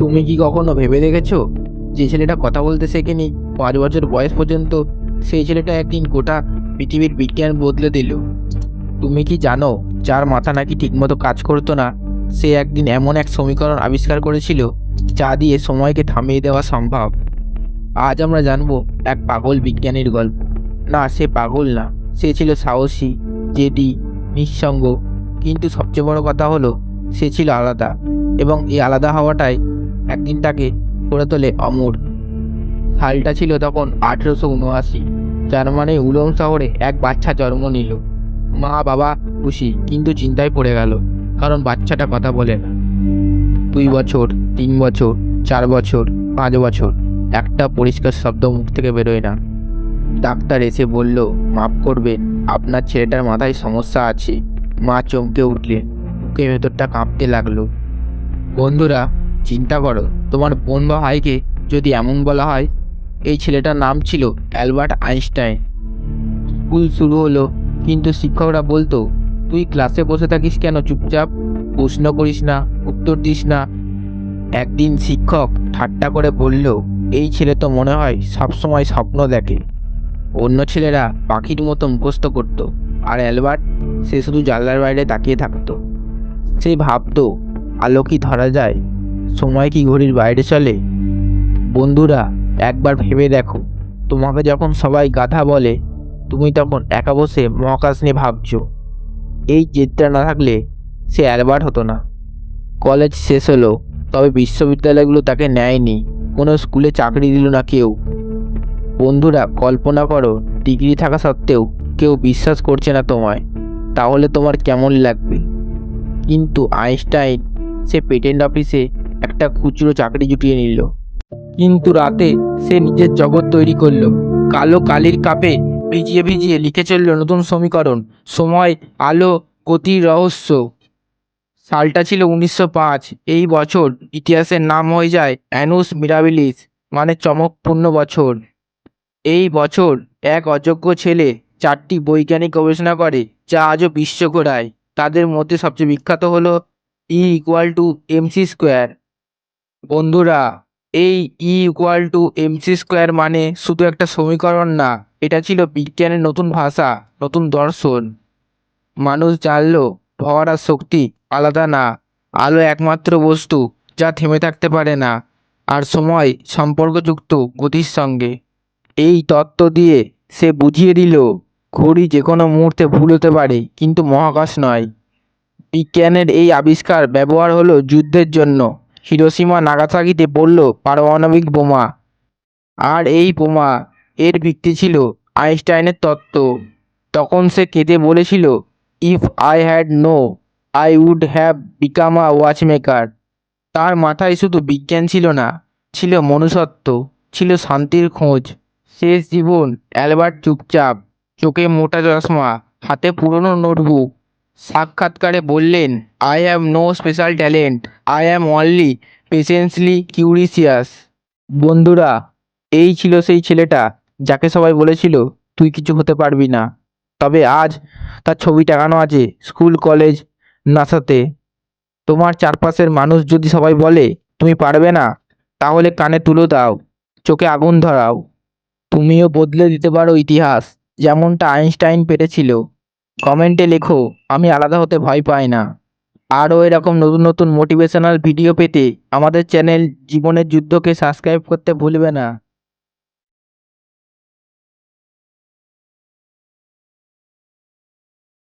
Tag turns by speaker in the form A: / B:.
A: তুমি কি কখনো ভেবে দেখেছ যে ছেলেটা কথা বলতে শেখেনি? পাঁচ বছর বয়স পর্যন্ত সেই ছেলেটা একদিন গোটা পৃথিবীর বিজ্ঞান বদলে দিল। তুমি কি জানো যার মাথা নাকি ঠিকমতো কাজ করতো না? সে একদিন এমন এক সমীকরণ আবিষ্কার করেছিল যা দিয়ে সময়কে থামিয়ে দেওয়া সম্ভব। আজ আমরা জানব এক পাগল বিজ্ঞানীর গল্প। না, সে পাগল না। সে ছিল সাহসী, জেদি, নিঃসঙ্গ। কিন্তু সবচেয়ে বড় কথা হলো, সে ছিল আলাদা। এবং এই আলাদা হওয়াটাই একদিন তাকে করে তোলে অমর। সালটা ছিল তখন আঠেরোশো উনআশি। জার্মানির উলম শহরে এক বাচ্চা জন্ম নিল। মা বাবা খুশি, কিন্তু চিন্তায় পড়ে গেল, কারণ বাচ্চাটা কথা বলে না। দুই বছর, তিন বছর, চার বছর, পাঁচ বছর, একটা পরিষ্কার শব্দ মুখ থেকে বেরোয় না। ডাক্তার এসে বলল, মাফ করবেন, আপনার ছেলেটার মাথায় সমস্যা আছে। মা চমকে উঠলেন বুকে ভেতরটা কাঁপতে লাগল। বন্ধুরা চিন্তা করো, তোমার বোন বা ভাইকে যদি এমন বলা হয়। এই ছেলেটার নাম ছিল অ্যালবার্ট আইনস্টাইন। স্কুল শুরু হলো, কিন্তু শিক্ষকরা বলতো, তুই ক্লাসে বসে থাকিস কেন চুপচাপ? প্রশ্ন করিস না, উত্তর দিস না। একদিন শিক্ষক ঠাট্টা করে বলল, এই ছেলে তো মনে হয় সবসময় স্বপ্ন দেখে। অন্য ছেলেরা পাখির মতো মুখস্থ করতো, আর অ্যালবার্ট, সে শুধু জানলার বাইরে তাকিয়ে থাকতো। সে ভাবতো, আলো কি ধরা যায়? সময় কি ঘড়ির বাইরে চলে? বন্ধুরা, একবার ভেবে দেখো। তোমাকে যখন সবাই গাধা বলে, তুমি তখন একা বসে মহাকাশ নিয়ে ভাবছ। এই জেদটা না থাকলে সে অ্যালবার্ট হতো না। কলেজ শেষ হলো, তবে বিশ্ববিদ্যালয়গুলো তাকে নেয়নি। কোনো স্কুলে চাকরি দিল না কেউ। বন্ধুরা, কল্পনা করো, ডিগ্রি থাকা সত্ত্বেও কেউ বিশ্বাস করছে না তোমায়। তাহলে তোমার কেমন লাগবে? কিন্তু আইনস্টাইন, সে পেটেন্ট অফিসে একটা খুচরো চাকরি জুটিয়ে নিল। কিন্তু রাতে সে নিজের জগৎ তৈরি করল। কালো কালির কাপে ভিজিয়ে ভিজিয়ে লিখে চলল নতুন সমীকরণ, সময়, আলো গতির রহস্য। সালটা ছিল উনিশশো পাঁচ। এই বছর ইতিহাসের নাম হয়ে যায় অ্যানুস মিরাবিলিস মানে চমকপূর্ণ বছর। এই বছর এক অযোগ্য ছেলে চারটি বৈজ্ঞানিক গবেষণা করে, যা আজও বিশ্ব ঘোরায়। তাদের মধ্যে সবচেয়ে বিখ্যাত হলো E equal to MC square বন্ধুরা, এই E equal to MC square মানে শুধু একটা সমীকরণ না, এটা ছিল বিজ্ঞানের নতুন ভাষা, নতুন দর্শন। মানুষ জানলো, ভর আর শক্তি আলাদা না, আলো একমাত্র বস্তু যা থেমে থাকতে পারে না, আর সময় সম্পর্কযুক্ত গতির সঙ্গে। এই তত্ত্ব দিয়ে সে বুঝিয়ে দিল, ঘড়ি যে কোনো মুহূর্তে ভুল হতে পারে, কিন্তু মহাকাশ নয়। বিজ্ঞানের এই আবিষ্কার ব্যবহার হলো যুদ্ধের জন্য। হিরোসীমা নাগাসাকিতে পড়ল পারমাণবিক বোমা। আর এই বোমা? এর ভিত্তি ছিল আইনস্টাইনের তত্ত্ব। তখন সে কেঁদে বলেছিল, if I had know, I would have become a watchmaker. তার মাথায় শুধু বিজ্ঞান ছিল না, ছিল মনুষ্যত্ব, ছিল শান্তির খোঁজ। শেষ জীবন অ্যালবার্ট চুপচাপ, চোখে মোটা চশমা, হাতে পুরনো নোটবুক সাক্ষাৎকারে বললেন I have no special talent I am only patiently curious বন্ধুরা, এই ছিল সেই ছেলেটা যাকে সবাই বলেছিল, তুই কিছু হতে পারবি না। তবে আজ তার ছবি টাঙানো আছে স্কুল, কলেজ, নাসাতে। তোমার চারপাশের মানুষ যদি সবাই বলে, তুমি পারবে না, তাহলে কানে তুলো দাও, চোখে আগুন ধরাও। তুমিও বদলে দিতে পারো ইতিহাস, যেমনটা আইনস্টাইন পেরেছিল। কমেন্টে লেখো, আমি আলাদা হতে ভয় পাই না। আরও এরকম নতুন নতুন মোটিভেশনাল ভিডিও পেতে আমাদের চ্যানেল জীবনের যুদ্ধকে সাবস্ক্রাইব করতে ভুলবে না।